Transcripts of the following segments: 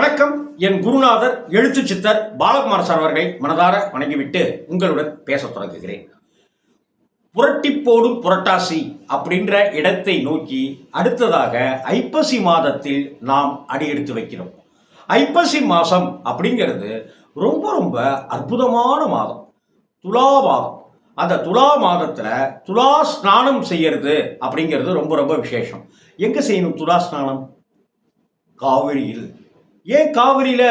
வணக்கம். என் குருநாதர் எழுத்து சித்தர் பாலகுமார் சார் அவர்களை மனதார வணங்கிவிட்டு உங்களுடன் பேசத் தொடங்குகிறேன். புரட்டி போடும் புரட்டாசி அப்படின்ற இடத்தை நோக்கி அடுத்ததாக ஐப்பசி மாதத்தில் நாம் அடியெடுத்து வைக்கிறோம். ஐப்பசி மாதம் அப்படிங்கிறது ரொம்ப ரொம்ப அற்புதமான மாதம். துலா மாதம். அந்த துலா மாதத்தில் துலா ஸ்நானம் செய்யறது அப்படிங்கிறது ரொம்ப ரொம்ப விசேஷம். எங்கே செய்யணும் துலா ஸ்நானம்? காவிரியில். ஏன் காவிரியில்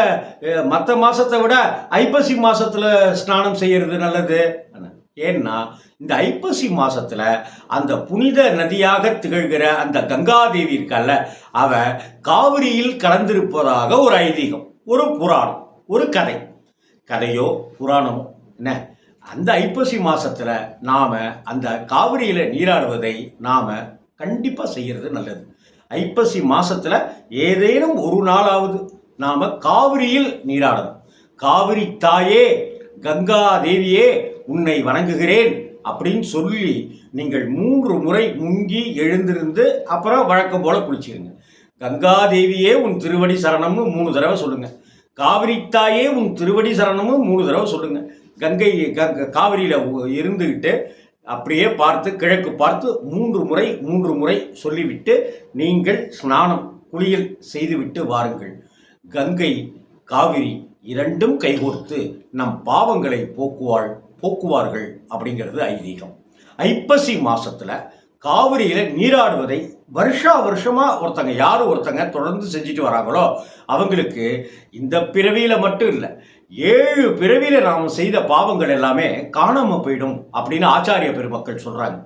மற்ற மாதத்தை விட ஐப்பசி மாதத்தில் ஸ்நானம் செய்யறது நல்லது? ஏன்னா இந்த ஐப்பசி மாசத்துல அந்த புனித நதியாக திகழ்கிற அந்த கங்காதேவி இருக்கல்ல அவ காவிரியில் கலந்திருப்பதாக ஒரு ஐதீகம் ஒரு புராணம் ஒரு கதை. கதையோ புராணமோ என்ன? அந்த ஐப்பசி மாசத்துல நாம அந்த காவிரியில நீராடுவதை நாம கண்டிப்பா செய்யறது நல்லது. ஐப்பசி மாசத்துல ஏதேனும் ஒரு நாளாவது நாம காவிரியில் நீராடணும். காவிரி தாயே கங்கா தேவியே உன்னை வணங்குகிறேன் அப்படின்னு சொல்லி நீங்கள் மூன்று முறை முங்கி எழுந்திருந்து அப்புறம் வழக்கம் போல குளிச்சிருங்க. கங்கா தேவியே உன் திருவடி சரணம்னு மூணு தடவை சொல்லுங்க. காவிரி தாயே உன் திருவடி சரணம்னு மூணு தடவை சொல்லுங்க. கங்கை கங்க காவிரியில் இருந்துக்கிட்டு அப்படியே பார்த்து கிழக்கு பார்த்து மூன்று முறை மூன்று முறை சொல்லிவிட்டு நீங்கள் ஸ்நானம் குளியல் செய்துவிட்டு வாருங்கள். கங்கை காவிரி இரண்டும் கைகோர்த்து நம் பாவங்களை போக்குவாள் போக்குவார்கள் அப்படிங்கிறது ஐதீகம். ஐப்பசி மாசத்துல காவிரியில நீராடுவதை வருஷா வருஷமா ஒருத்தங்க யார் ஒருத்தங்க தொடர்ந்து செஞ்சுட்டு வராங்களோ அவங்களுக்கு இந்த பிறவியில மட்டும் இல்லை ஏழு பிறவியில நாம் செய்த பாவங்கள் எல்லாமே காணாம போயிடும் அப்படின்னு ஆச்சாரிய பெருமக்கள் சொல்றாங்க.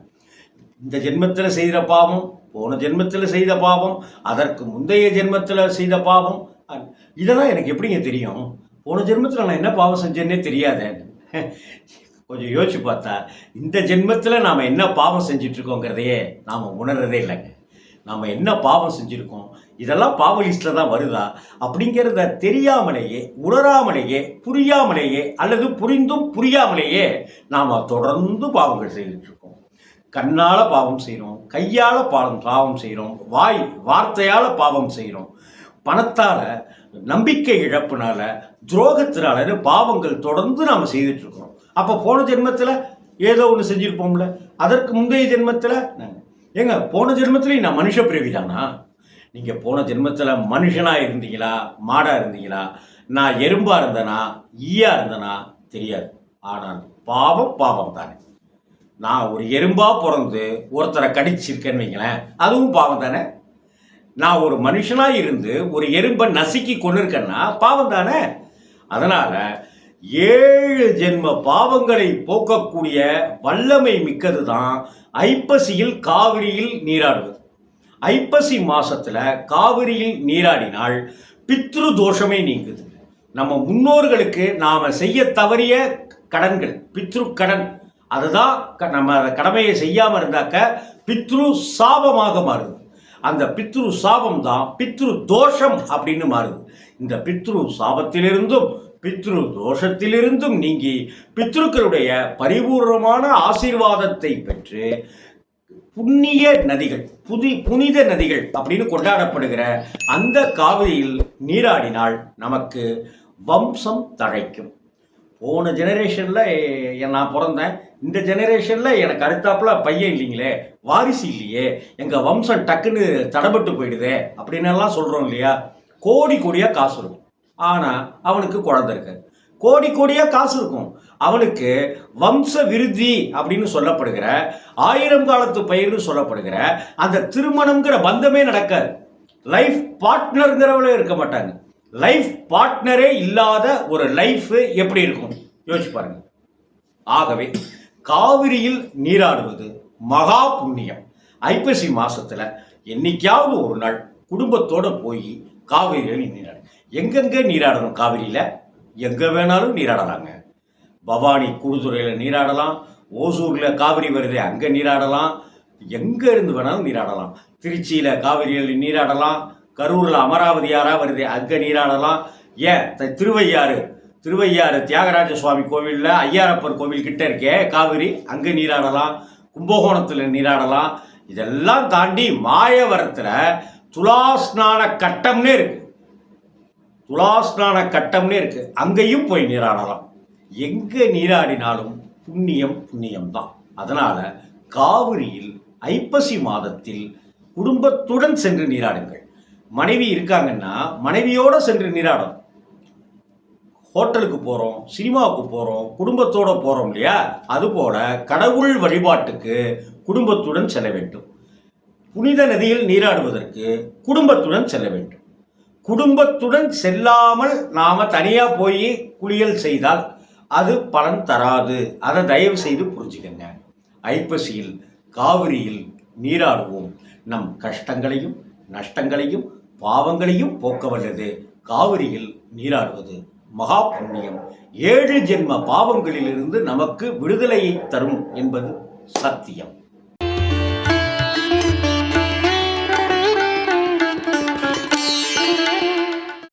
இந்த ஜென்மத்தில் செய்த பாவம் போன ஜென்மத்தில் செய்த பாவம் அதற்கு முந்தைய ஜென்மத்தில் செய்த பாவம் இதெல்லாம் எனக்கு எப்படிங்க தெரியும்? போன ஜென்மத்தில் நான் என்ன பாவம் செஞ்சேன்னே தெரியாதே. கொஞ்சம் யோசிச்சு பார்த்தா இந்த ஜென்மத்தில் நாம் என்ன பாவம் செஞ்சிட்ருக்கோங்கிறதையே நாம் உணர்றதே இல்லைங்க. நாம் என்ன பாவம் செஞ்சுருக்கோம்? இதெல்லாம் பாவ லிஸ்ட்டில் தான் வருதா? அப்படிங்கிறத தெரியாமலேயே உணராமலேயே புரியாமலேயே அல்லது புரிந்தும் புரியாமலேயே நாம் தொடர்ந்து பாவங்கள் செய்துட்ருக்கோம். கண்ணால் பாவம் செய்கிறோம் கையால் பாவம் பாவம் செய்கிறோம் வாய் வார்த்தையால் பாவம் செய்கிறோம் பணத்தால் நம்பிக்கை இழப்புனால துரோகத்தினாலன்னு பாவங்கள் தொடர்ந்து நாம் செய்துட்ருக்கோம் அப்போ போன ஜென்மத்தில் ஏதோ ஒன்று செஞ்சுருப்போம்ல. அதற்கு முந்தைய ஜென்மத்தில் ஏங்க போன ஜென்மத்திலையும் நான் மனுஷ பிறவி தானா? நீங்கள் போன ஜென்மத்தில் மனுஷனாக இருந்தீங்களா? மாடாக இருந்தீங்களா? நான் எறும்பாக இருந்தேனா? ஈயா இருந்தேனா? தெரியாது. ஆனால் பாவம் பாவம் தானே. நான் ஒரு எறும்பாக பிறந்து ஒருத்தரை கடிச்சிருக்கேன்னு வைங்களேன் அதுவும் பாவம் தானே? நான் ஒரு மனுஷனாக இருந்து ஒரு எறும்பை நசுக்கி கொண்டு இருக்கேன்னா பாவம் தானே? அதனால் ஏழு ஜென்ம பாவங்களை போக்கக்கூடிய வல்லமை மிக்கது தான் ஐப்பசியில் காவிரியில் நீராடுவது. ஐப்பசி மாசத்தில் காவிரியில் நீராடினால் பித்ரு தோஷமே நீங்குது. நம்ம முன்னோர்களுக்கு நாம் செய்ய தவறிய கடன்கள் பித்ரு கடன். அதுதான் நம்ம கடமையை செய்யாமல் இருந்தாக்க பித்ரு சாபமாக மாறுது. அந்த பித்ரு சாபம் தான் பித்ரு தோஷம் அப்படின்னு மாறுது. இந்த பித்ரு சாபத்திலிருந்தும் பித்ரு தோஷத்திலிருந்தும் நீங்கி பித்ருக்களுடைய பரிபூர்ணமான ஆசீர்வாதத்தை பெற்று புண்ணிய நதிகள் புதி புனித நதிகள் அப்படின்னு கொண்டாடப்படுகிற அந்த காவிரியில் நீராடினால் நமக்கு வம்சம் தழைக்கும். போன ஜெனரேஷனில் நான் பிறந்தேன். இந்த ஜெனரேஷனில் எனக்கு அடுத்தாப்புல பையன் இல்லைங்களே வாரிசு இல்லையே எங்கள் வம்சம் டக்குன்னு தடப்பட்டு போயிடுதே அப்படின்னு எல்லாம் சொல்கிறோம் இல்லையா? கோடி கோடியாக காசு இருக்கும். ஆனால் அவனுக்கு குழந்த இருக்காது கோடி கோடியாக காசு இருக்கும். அவனுக்கு வம்ச விருத்தி அப்படின்னு சொல்லப்படுகிற ஆயிரம் காலத்து பயிர்னு சொல்லப்படுகிற அந்த திருமணம்ங்கிற பந்தமே நடக்காது. லைஃப் பார்ட்னருங்கிறவளே இருக்க மாட்டாங்க. லைஃப் பார்ட்னரே இல்லாத ஒரு லைஃப் எப்படி இருக்கும்? யோசிச்சு பாருங்க. ஆகவே காவிரியில் நீராடுவது மகா புண்ணியம். ஐப்பசி மாசத்துல என்னைக்காவது ஒரு நாள் குடும்பத்தோட போய் காவிரியில் நீராடு. எங்கெங்க நீராடணும் காவிரியில்? எங்கே வேணாலும் நீராடலாங்க. பவானி குடுதுறையில் நீராடலாம். ஓசூரில் காவிரி வருது அங்கே நீராடலாம். எங்கே இருந்து வேணாலும் நீராடலாம். திருச்சியில் காவிரியில் நீராடலாம். கரூரில் அமராவதியாராக வருது? அங்கே நீராடலாம். ஏன்? திருவையாறு. திருவையாறு தியாகராஜ சுவாமி கோவிலில் ஐயாரப்பர் கோவில் கிட்ட இருக்கே காவிரி. அங்கே நீராடலாம். கும்பகோணத்தில் நீராடலாம். இதெல்லாம் தாண்டி மாயவரத்தில் துலாஸ்நான கட்டம்னே இருக்கு. துலாஸ்நான கட்டம்னே இருக்கு. அங்கேயும் போய் நீராடலாம். எங்கே நீராடினாலும் புண்ணியம் புண்ணியம் தான் அதனால் காவிரியில் ஐப்பசி மாதத்தில் குடும்பத்துடன் சென்று நீராடுங்கள். மனைவி இருக்காங்கன்னா மனைவியோட சென்று நீராடும். ஹோட்டலுக்கு போகிறோம் சினிமாவுக்கு போகிறோம் குடும்பத்தோட போகிறோம் இல்லையா? அதுபோல கடவுள் வழிபாட்டுக்கு குடும்பத்துடன் செல்ல வேண்டும். புனித நதியில் நீராடுவதற்கு குடும்பத்துடன் செல்ல வேண்டும். குடும்பத்துடன் செல்லாமல் நாம் தனியாக போய் குளியல் செய்தால் அது பலன் தராது. அதை தயவு செய்து புரிஞ்சுக்கங்க. ஐப்பசியில் காவிரியில் நீராடுவோம். நம் கஷ்டங்களையும் நஷ்டங்களையும் பாவங்களையும் போக்க வல்லது காவிரியில் நீராடுவது மகா புண்ணியம் ஏழு ஜென்ம பாவங்களிலிருந்து நமக்கு விடுதலையை தரும் என்பது சத்தியம்.